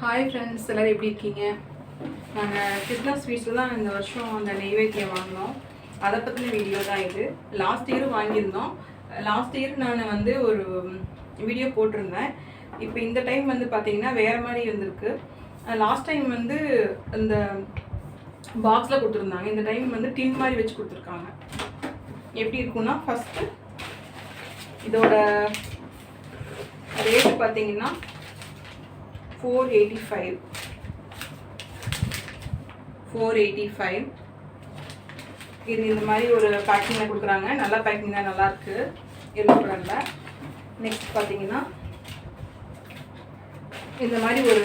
Hi friends எல்லோரும் எப்படி இருக்கீங்க? நாங்கள் கிருஷ்ணா ஸ்வீட்ஸில் தான் இந்த வருஷம் அந்த நெய்வேத்தியம் வாங்கினோம். அதை பற்றின வீடியோ தான் இது. லாஸ்ட் இயர் வாங்கியிருந்தோம். லாஸ்ட் இயர் நான் வந்து ஒரு வீடியோ போட்டிருந்தேன். இப்போ இந்த டைம் வந்து பார்த்தீங்கன்னா வேறு மாதிரி வந்திருக்கு லாஸ்ட் டைம் வந்து இந்த பாக்ஸில் கொடுத்துருந்தாங்க. இந்த டைம் வந்து டின் மாதிரி வச்சு கொடுத்துருக்காங்க. எப்படி இருக்கும்னா ஃபஸ்ட்டு இதோட ரேட்டு பார்த்தீங்கன்னா four eighty five four eighty five இது இந்த மாதிரி ஒரு பேக்கிங்கில் கொடுக்குறாங்க. நல்லா பேக்கிங் தான் நல்லாயிருக்கு எல்லோ கலரில் நெக்ஸ்ட் பார்த்தீங்கன்னா இந்த மாதிரி ஒரு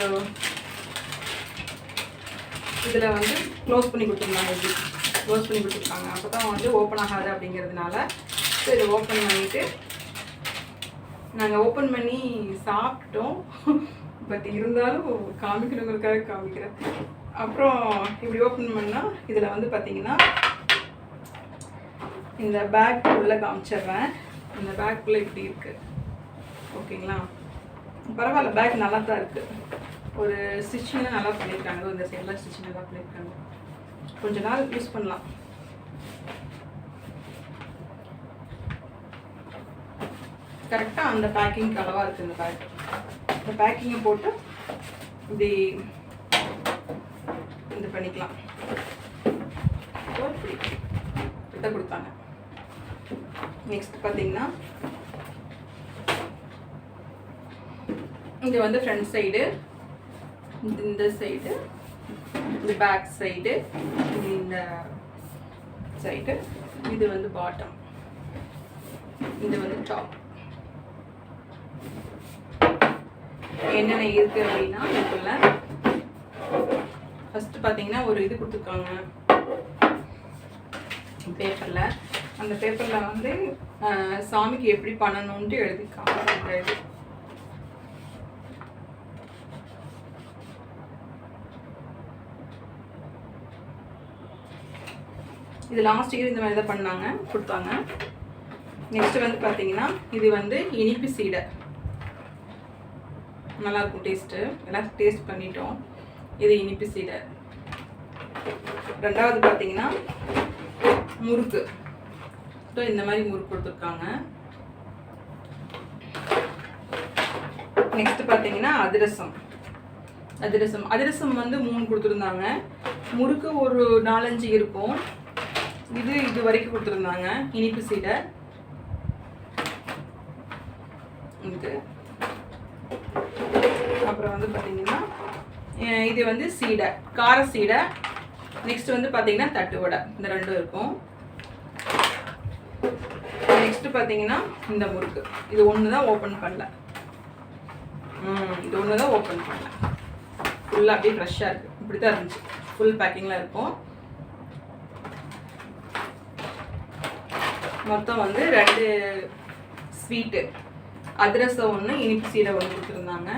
இதில் வந்து க்ளோஸ் பண்ணி கொடுத்துருந்தாங்க. இது க்ளோஸ் பண்ணி கொடுத்துருக்காங்க. அப்போ தான் வந்து ஓப்பன் ஆகாது அப்படிங்கிறதுனால ஸோ இதை ஓப்பன் பண்ணிவிட்டு நாங்கள் ஓப்பன் பண்ணி சாப்பிட்டோம். பட் இருந்தாலும் காமிக்கணுங்களுக்காக காமிக்கிறேன். அப்புறம் இப்படி ஓப்பன் பண்ணால் இதில் வந்து பார்த்தீங்கன்னா இந்த பேக் உள்ளே காமிச்சிடுறேன். இந்த பேக்குள்ளே இப்படி இருக்குது ஓகேங்களா? பரவாயில்ல பேக் நல்லா தான் இருக்குது ஒரு ஸ்டிச்சிங்லாம் நல்லா பண்ணியிருக்காங்க இந்த சைடெலாம் ஸ்டிச்சிங் நல்லா பண்ணியிருக்காங்க கொஞ்ச நாள் யூஸ் பண்ணலாம். கரெக்டாக அந்த பேக்கிங் அளவாக இருக்குது இந்த பேக் இந்த பேக்கிங்கை போட்டு இப்படி இது பண்ணிக்கலாம். இப்படி இதை கொடுத்தாங்க. நெக்ஸ்ட் பார்த்தீங்கன்னா இது வந்து ஃப்ரண்ட் சைடு இந்த சைடு இது பேக் சைடு இந்த சைடு இது வந்து பாட்டம் இது வந்து டாப் என்னென்ன இருக்கு அப்படின்னா இதுக்குள்ள ஃபர்ஸ்ட் பார்த்தீங்கன்னா ஒரு இது கொடுத்துருக்காங்க. பேப்பரில் அந்த பேப்பரில் வந்து ஆஹ், சாமிக்கு எப்படி பண்ணணும்ட்டு எழுதிருக்காங்க அந்த இது. இது லாஸ்ட் இயர் இந்த மாதிரி தான் பண்ணாங்க கொடுத்தாங்க. நெக்ஸ்ட் வந்து பார்த்தீங்கன்னா இது வந்து இனிப்பு சீடை. நல்லாயிருக்கும் டேஸ்ட்டு. எல்லாம் டேஸ்ட் பண்ணிட்டோம். இது இனிப்பு சீடை. ரெண்டாவது பார்த்தீங்கன்னா முறுக்கு. ஸோ இந்த மாதிரி முறுக்கு கொடுத்துருக்காங்க. நெக்ஸ்ட் பார்த்தீங்கன்னா அதிரசம். அதிரசம். அதிரசம் வந்து மூணு கொடுத்துருந்தாங்க. முறுக்கு ஒரு நாலஞ்சு இருக்கும். இது இது வரைக்கும் கொடுத்துருந்தாங்க. இனிப்பு சீடை. இது. அப்புறம் வந்து பார்த்தீங்கன்னா இது வந்து சீடை கார சீடை. நெக்ஸ்ட் வந்து பார்த்தீங்கன்னா தட்டு வடை. இந்த ரெண்டும் இருக்கும். நெக்ஸ்ட் பார்த்தீங்கன்னா இந்த முறுக்கு. இது ஒன்று தான் ஓப்பன் பண்ணல. ம் இது ஒன்று தான் ஓப்பன் பண்ணல ஃபுல்லாக அப்படியே ஃப்ரெஷ்ஷாக இருக்குது இப்படி தான் இருந்துச்சு. ஃபுல் பேக்கிங்கில் இருக்கும். மொத்தம் வந்து ரெண்டு ஸ்வீட்டு அதிரசம் ஒன்று இனிப்பு சீடை ஒன்று கொடுத்துருந்தாங்க.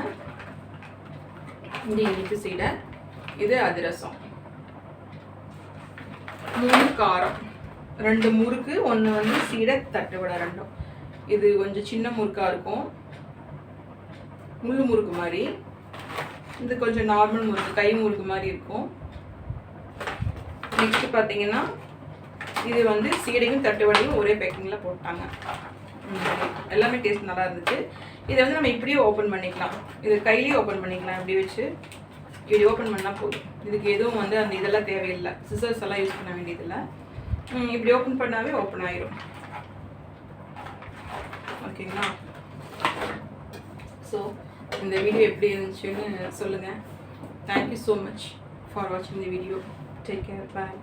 இது இனிப்பு சீடை இது அதிரசம். மூணு காரம். ரெண்டு முறுக்கு ஒன்று வந்து சீடை தட்டு வடை ரெண்டும். இது கொஞ்சம் சின்ன முறுக்காக இருக்கும். முள்ளு முறுக்கு மாதிரி. இது கொஞ்சம் நார்மல் முறுக்கு கை முறுக்கு மாதிரி இருக்கும். நெக்ஸ்ட் பார்த்தீங்கன்னா இது வந்து சீடையும் தட்டு வடையும் ஒரே பேக்கிங்கில் போட்டாங்க. எல்லாமே டேஸ்ட் நல்லா இருந்துச்சு. இதை வந்து நம்ம இப்படியே ஓப்பன் பண்ணிக்கலாம். இது கையிலேயே ஓப்பன் பண்ணிக்கலாம் இப்படி வச்சு. இப்படி ஓப்பன் பண்ணால் போதும். இதுக்கு எதுவும் வந்து அந்த இதெல்லாம் தேவையில்லை. சிசர்ஸ் எல்லாம் யூஸ் பண்ண வேண்டியதில்லை. இப்படி ஓப்பன் பண்ணாவே ஓப்பன் ஆயிரும். ஓகேங்களா ஸோ இந்த வீடியோ எப்படி இருந்துச்சுன்னு சொல்லுங்கள் தேங்க்யூ ஸோ மச் ஃபார் வாட்சிங் the video take care bye